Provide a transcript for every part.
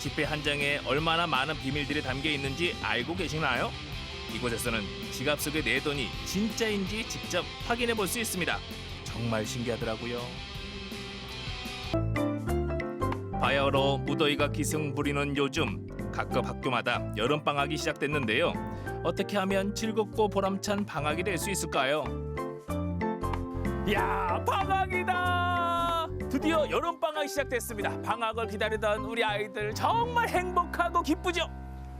지폐 한 장에 얼마나 많은 비밀들이 담겨 있는지 알고 계시나요? 이곳에서는 지갑 속에 내 돈이 진짜인지 직접 확인해 볼 수 있습니다. 정말 신기하더라고요. 바야흐로 무더위가 기승 부리는 요즘 각급 학교마다 여름 방학이 시작됐는데요. 어떻게 하면 즐겁고 보람찬 방학이 될 수 있을까요? 야 방학이다! 드디어 여름 방학이 시작됐습니다. 방학을 기다리던 우리 아이들 정말 행복하고 기쁘죠.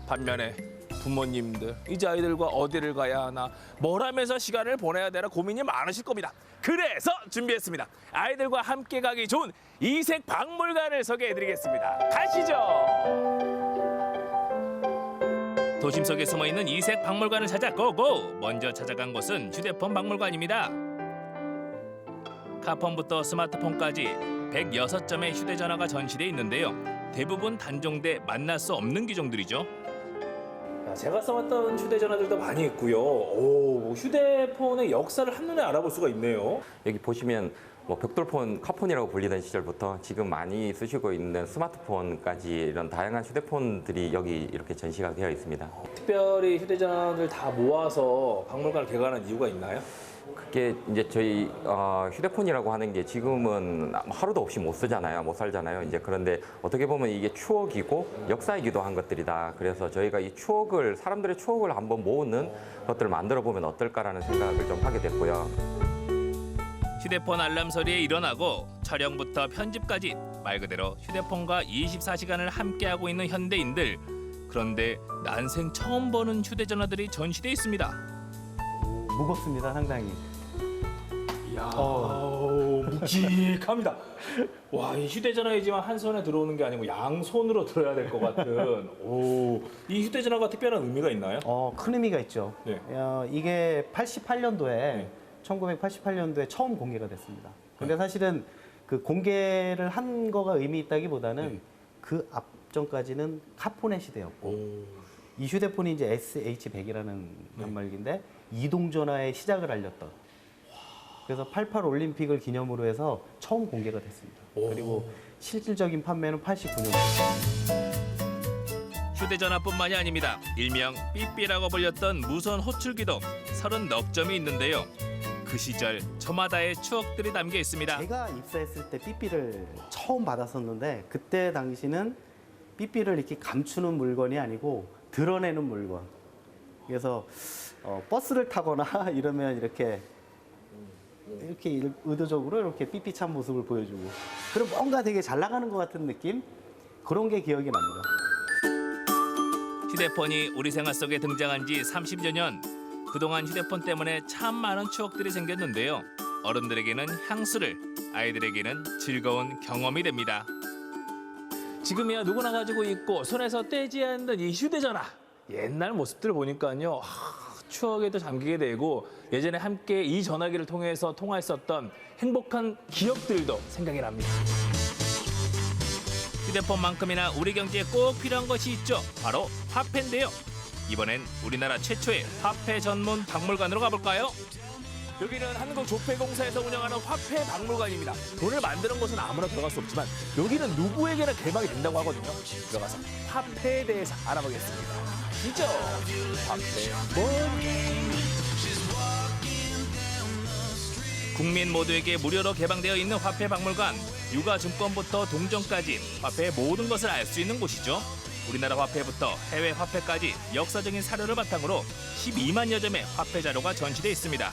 반면에 부모님들 이제 아이들과 어디를 가야 하나 뭘 하면서 시간을 보내야 되나 고민이 많으실 겁니다. 그래서 준비했습니다. 아이들과 함께 가기 좋은 이색 박물관을 소개해드리겠습니다. 가시죠. 도심 속에 숨어 있는 이색 박물관을 찾아 고고. 먼저 찾아간 곳은 휴대폰 박물관입니다. 카폰부터 스마트폰까지 106점의 휴대전화가 전시돼 있는데요. 대부분 단종돼 만날 수 없는 기종들이죠. 제가 써왔던 휴대전화들도 많이 있고요. 오, 휴대폰의 역사를 한눈에 알아볼 수가 있네요. 여기 보시면 뭐 벽돌폰, 카폰이라고 불리던 시절부터 지금 많이 쓰시고 있는 스마트폰까지 이런 다양한 휴대폰들이 여기 이렇게 전시가 되어 있습니다. 특별히 휴대전화들 다 모아서 박물관을 개관한 이유가 있나요? 그게 이제 저희 어, 휴대폰이라고 하는 게 지금은 하루도 없이 못 쓰잖아요. 못 살잖아요. 이제 그런데 어떻게 보면 이게 추억이고 역사이기도 한 것들이다. 그래서 저희가 이 추억을 사람들의 추억을 한번 모으는 것들을 만들어 보면 어떨까라는 생각을 좀 하게 됐고요. 휴대폰 알람 소리에 일어나고 촬영부터 편집까지 말 그대로 휴대폰과 24시간을 함께하고 있는 현대인들. 그런데 난생 처음 보는 휴대전화들이 전시돼 있습니다. 무겁습니다, 상당히. 이야, 묵직합니다. 와, 이 휴대전화이지만 한 손에 들어오는 게 아니고 양손으로 들어야 될 것 같은. 오, 이 휴대전화가 특별한 의미가 있나요? 어, 큰 의미가 있죠. 네. 어, 이게 88년도에 1988년도에 처음 공개가 됐습니다. 근데 사실은 그 공개를 한 거가 의미 있다기보다는 그 앞전까지는 카폰의 시대였고 오, 이 휴대폰이 이제 SH100이라는 단말기인데 이동 전화의 시작을 알렸던. 그래서 88 올림픽을 기념으로 해서 처음 공개가 됐습니다. 그리고 실질적인 판매는 89년. 휴대전화뿐만이 아닙니다. 일명 삐삐라고 불렸던 무선 호출기도 30넉 점이 있는데요. 그 시절 저마다의 추억들이 담겨 있습니다. 제가 입사했을 때 삐삐를 처음 받았었는데 그때 당시는 삐삐를 이렇게 감추는 물건이 아니고 드러내는 물건. 그래서 어, 버스를 타거나 이러면 이렇게 이렇게 일- 의도적으로 이렇게 삐삐 찬 모습을 보여주고 그럼 뭔가 되게 잘 나가는 것 같은 느낌 그런 게 기억이 납니다. 휴대폰이 우리 생활 속에 등장한 지 30여 년. 그동안 휴대폰 때문에 참 많은 추억들이 생겼는데요. 어른들에게는 향수를, 아이들에게는 즐거운 경험이 됩니다. 지금이야 누구나 가지고 있고 손에서 떼지 않는 이 휴대전화. 옛날 모습들 보니까요. 하, 추억에도 잠기게 되고 예전에 함께 이 전화기를 통해서 통화했었던 행복한 기억들도 생각이 납니다. 휴대폰만큼이나 우리 경제에 꼭 필요한 것이 있죠. 바로 화폐인데요. 이번엔 우리나라 최초의 화폐 전문 박물관으로 가볼까요? 여기는 한국조폐공사에서 운영하는 화폐 박물관입니다. 돈을 만드는 곳은 아무나 들어갈 수 없지만 여기는 누구에게나 개방이 된다고 하거든요. 들어가서 화폐에 대해서 알아보겠습니다. 시죠 화폐 뭐니? 국민 모두에게 무료로 개방되어 있는 화폐 박물관. 유가 증권부터 동전까지 화폐의 모든 것을 알 수 있는 곳이죠. 우리나라 화폐부터 해외 화폐까지 역사적인 사료를 바탕으로 12만여 점의 화폐 자료가 전시돼 있습니다.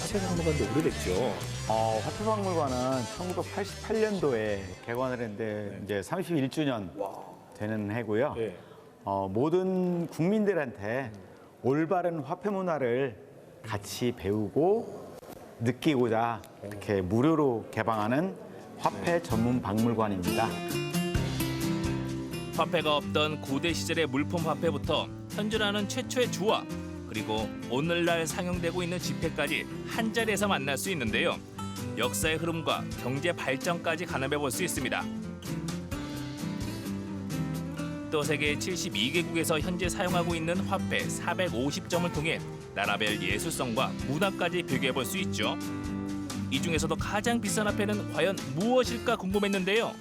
화폐 박물관도 오래됐죠. 어, 화폐박물관은 1988년도에 개관을 했는데 이제 31주년 되는 해고요. 네. 어, 모든 국민들한테 올바른 화폐 문화를 같이 배우고 느끼고자 이렇게 무료로 개방하는 화폐 전문 박물관입니다. 화폐가 없던 고대 시절의 물품 화폐부터 현존하는 최초의 주화 그리고 오늘날 상용되고 있는 지폐까지 한 자리에서 만날 수 있는데요. 역사의 흐름과 경제 발전까지 가늠해 볼 수 있습니다. 또 세계 72개국에서 현재 사용하고 있는 화폐 450점을 통해 나라별 예술성과 문화까지 비교해 볼 수 있죠. 이 중에서도 가장 비싼 화폐는 과연 무엇일까 궁금했는데요.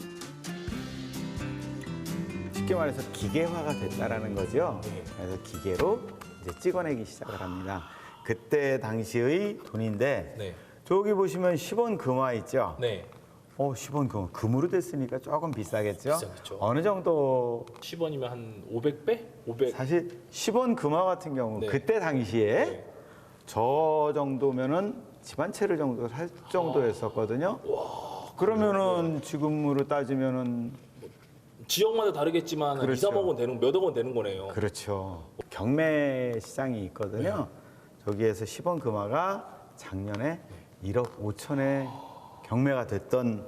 쉽게 말해서 기계화가 됐다라는 거죠. 그래서 기계로 이제 찍어내기 시작을 합니다. 그때 당시의 돈인데 네. 저기 보시면 10원 금화 있죠. 네. 어, 10원 금화 금으로 됐으니까 조금 비싸겠죠. 비싸겠죠. 어느 정도 10원이면 한 500배? 500. 사실 10원 금화 같은 경우 네. 그때 당시에 네. 저 정도면은 집한 채를 정도 살 정도였었거든요. 그러면은 지금으로 따지면은 지역마다 다르겠지만 한 그렇죠. 2, 3억 원 되는 몇억 원 되는 거네요. 그렇죠. 경매 시장이 있거든요. 저기에서 10원 금화가 작년에 1억 5천에 경매가 됐던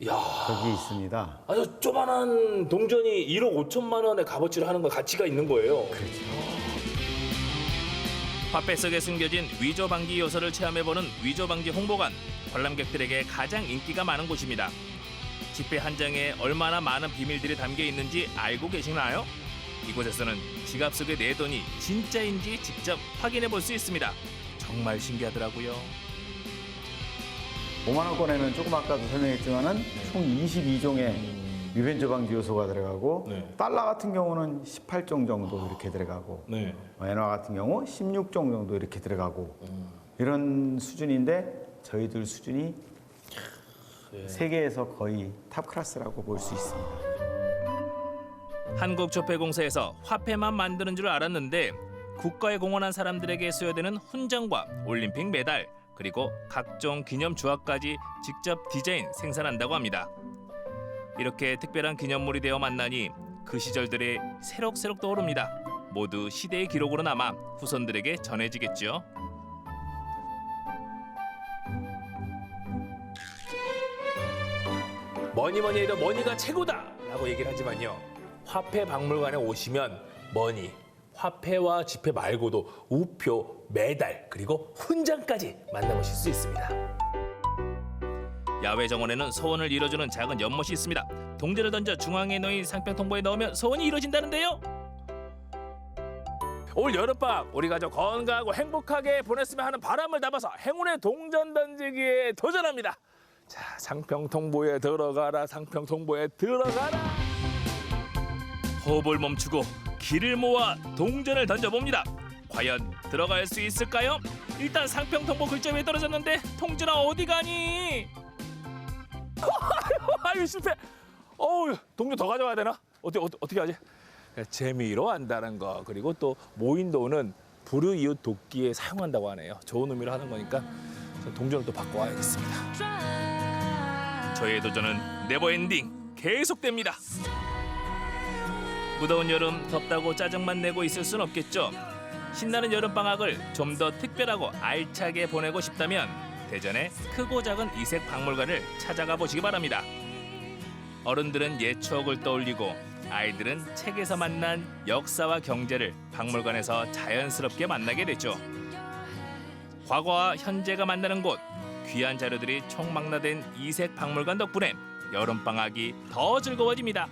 이야. 적이 있습니다. 아주 조만한 동전이 1억 5천만 원의 값어치를 하는 건 가치가 있는 거예요. 화폐 속에 숨겨진 위조 방지 요소를 체험해보는 위조 방지 홍보관 관람객들에게 가장 인기가 많은 곳입니다. 지폐 한 장에 얼마나 많은 비밀들이 담겨 있는지 알고 계시나요? 이곳에서는 지갑 속의 내 돈이 진짜인지 직접 확인해 볼 수 있습니다. 정말 신기하더라고요. 5만 원권에는 조금 아까도 설명했지만은 총 22종의 위변조 방지 요소가 들어가고 네. 달러 같은 경우는 18종 정도 이렇게 들어가고 네. 엔화 같은 경우 16종 정도 이렇게 들어가고 이런 수준인데 저희들 수준이 세계에서 거의 탑 클래스라고 볼 수 있습니다. 한국조폐공사에서 화폐만 만드는 줄 알았는데 국가에 공헌한 사람들에게 수여되는 훈장과 올림픽 메달 그리고 각종 기념 주화까지 직접 디자인 생산한다고 합니다. 이렇게 특별한 기념물이 되어 만나니 그 시절들이 새록새록 떠오릅니다. 모두 시대의 기록으로 남아 후손들에게 전해지겠죠. 뭐니 뭐니 해도 머니가 최고다라고 얘기를 하지만요. 화폐 박물관에 오시면 머니, 화폐와 지폐 말고도 우표, 메달 그리고 훈장까지 만나보실 수 있습니다. 야외 정원에는 소원을 이뤄주는 작은 연못이 있습니다. 동전을 던져 중앙에 놓인 상평 통보에 넣으면 소원이 이루어진다는데요. 올 여름방학 우리 가족 건강하고 행복하게 보냈으면 하는 바람을 담아서 행운의 동전 던지기에 도전합니다. 자, 상평 통보에 들어가라, 상평 통보에 들어가라. 호흡을 멈추고 길을 모아 동전을 던져봅니다. 과연 들어갈 수 있을까요? 일단 상평 통보 글자 위에 떨어졌는데 통전아 어디 가니? 아유 실패. 어우 동전 더 가져와야 되나? 어떻게 어 떻게, 어떻게 하지? 재미로 한다는 거 그리고 또 모인도는 불우 이웃 돕기에 사용한다고 하네요. 좋은 의미로 하는 거니까 저 동전을 또 바꿔 와야겠습니다. 저의 도전은 네버엔딩 계속됩니다. 무더운 여름 덥다고 짜증만 내고 있을 순 없겠죠. 신나는 여름 방학을 좀 더 특별하고 알차게 보내고 싶다면 대전의 크고 작은 이색 박물관을 찾아가 보시기 바랍니다. 어른들은 옛 추억을 떠올리고 아이들은 책에서 만난 역사와 경제를 박물관에서 자연스럽게 만나게 되죠. 과거와 현재가 만나는 곳 귀한 자료들이 총망라된 이색 박물관 덕분에 여름 방학이 더 즐거워집니다.